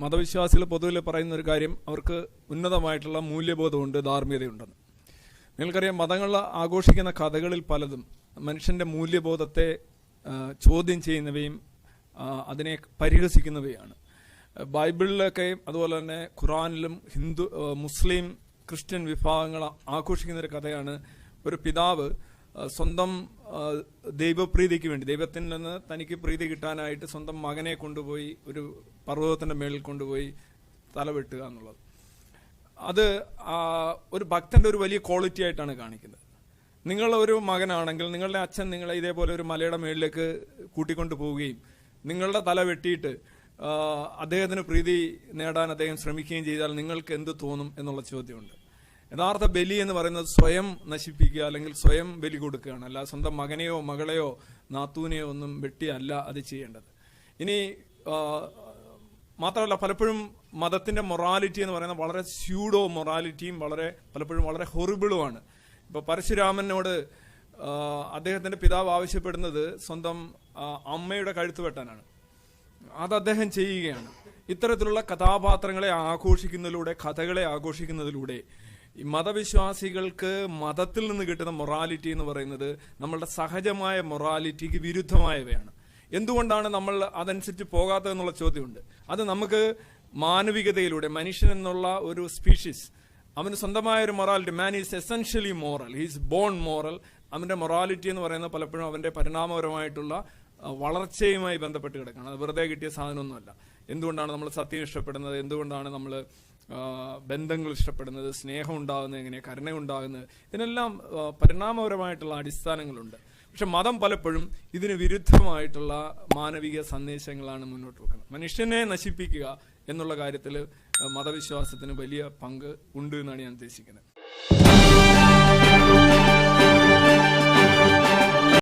മതവിശ്വാസികൾ പൊതുവിൽ പറയുന്ന ഒരു കാര്യം അവർക്ക് ഉന്നതമായിട്ടുള്ള മൂല്യബോധമുണ്ട് ധാർമ്മികതയുണ്ടെന്ന്. നിങ്ങൾക്കറിയാം മതങ്ങൾ ആഘോഷിക്കുന്ന കഥകളിൽ പലതും മനുഷ്യന്റെ മൂല്യബോധത്തെ ചോദ്യം ചെയ്യുന്നവയും അതിനെ പരിഹസിക്കുന്നവയാണ്. ബൈബിളിലൊക്കെ അതുപോലെ തന്നെ ഖുറാനിലും ഹിന്ദു മുസ്ലിം ക്രിസ്ത്യൻ വിഭാഗങ്ങൾ ആഘോഷിക്കുന്ന ഒരു കഥയാണ്. ഒരു പിതാവ് സ്വന്തം ദൈവപ്രീതിക്ക് വേണ്ടി ദൈവത്തിൽ നിന്ന് തനിക്ക് പ്രീതി കിട്ടാനായിട്ട് സ്വന്തം മകനെ കൊണ്ടുപോയി ഒരു പർവതത്തിന്റെ മേളിൽ കൊണ്ടുപോയി തലവെട്ടുക എന്നുള്ളത്. അത് ഒരു ഭക്തന്റെ ഒരു വലിയ ക്വാളിറ്റി ആയിട്ടാണ് കാണിക്കുന്നത്. നിങ്ങൾ ഒരു മകനാണെങ്കിൽ നിങ്ങളുടെ അച്ഛൻ നിങ്ങളെ ഇതേപോലെ ഒരു മലയുടെ മേളിലേക്ക് കൂട്ടിക്കൊണ്ടു പോവുകയും നിങ്ങളുടെ തല വെട്ടിയിട്ട് അദ്ദേഹത്തിന് പ്രീതി നേടാൻ അദ്ദേഹം ശ്രമിക്കുകയും ചെയ്താൽ നിങ്ങൾക്ക് എന്ത് തോന്നും എന്നുള്ള ചോദ്യമുണ്ട്. യഥാർത്ഥ ബലി എന്ന് പറയുന്നത് സ്വയം നശിപ്പിക്കുക അല്ലെങ്കിൽ സ്വയം ബലി കൊടുക്കുകയാണ്. അല്ല സ്വന്തം മകനെയോ മകളെയോ നാത്തൂനെയോ ഒന്നും വെട്ടിയല്ല അത് ചെയ്യേണ്ടത്. ഇനി മാത്രമല്ല പലപ്പോഴും മതത്തിന്റെ മൊറാലിറ്റി എന്ന് പറയുന്നത് വളരെ സ്യൂഡോ മൊറാലിറ്റിയും വളരെ പലപ്പോഴും വളരെ ഹൊറിബിളുമാണ്. ഇപ്പോൾ പരശുരാമനോട് അദ്ദേഹത്തിന്റെ പിതാവ് ആവശ്യപ്പെടുന്നത് സ്വന്തം അമ്മയുടെ കഴുത്ത് വെട്ടാനാണ്. അത് അദ്ദേഹം ചെയ്യുകയാണ്. ഇത്തരത്തിലുള്ള കഥാപാത്രങ്ങളെ ആഘോഷിക്കുന്നതിലൂടെ കഥകളെ ആഘോഷിക്കുന്നതിലൂടെ ഈ മതവിശ്വാസികൾക്ക് മതത്തിൽ നിന്ന് കിട്ടുന്ന മൊറാലിറ്റി എന്ന് പറയുന്നത് നമ്മളുടെ സഹജമായ മൊറാലിറ്റിക്ക് വിരുദ്ധമായവയാണ്. എന്തുകൊണ്ടാണ് നമ്മൾ അതനുസരിച്ച് പോകാത്തതെന്നുള്ള ചോദ്യമുണ്ട്. അത് നമുക്ക് മാനവികതയിലൂടെ മനുഷ്യൻ എന്നുള്ള ഒരു സ്പീഷീസ് അവന് സ്വന്തമായ ഒരു morality man is essentially moral he's born moral അവന്റെ മൊറാലിറ്റി എന്ന് പറയുന്നത് പലപ്പോഴും അവന്റെ പരിണാമപരമായിട്ടുള്ള വളർച്ചയുമായി ബന്ധപ്പെട്ട് കിടക്കുകയാണ്. അത് വെറുതെ കിട്ടിയ സാധനമൊന്നുമല്ല. എന്തുകൊണ്ടാണ് നമ്മൾ സത്യം ഇഷ്ടപ്പെടുന്നത്? എന്തുകൊണ്ടാണ് നമ്മൾ ബന്ധങ്ങൾ ഇഷ്ടപ്പെടുന്നത് സ്നേഹം ഉണ്ടാകുന്നത് എങ്ങനെ കരുണ ഉണ്ടാകുന്നത് ഇതിനെല്ലാം പരിണാമപരമായിട്ടുള്ള അടിസ്ഥാനങ്ങളുണ്ട്. പക്ഷെ മതം പലപ്പോഴും ഇതിന് വിരുദ്ധമായിട്ടുള്ള മാനവിക സന്ദേശങ്ങളാണ് മുന്നോട്ട് വെക്കുന്നത്. മനുഷ്യനെ നശിപ്പിക്കുക എന്നുള്ള കാര്യത്തിൽ മതവിശ്വാസത്തിന് വലിയ പങ്ക് ഉണ്ട് എന്നാണ് ഞാൻ ഉദ്ദേശിക്കുന്നത്.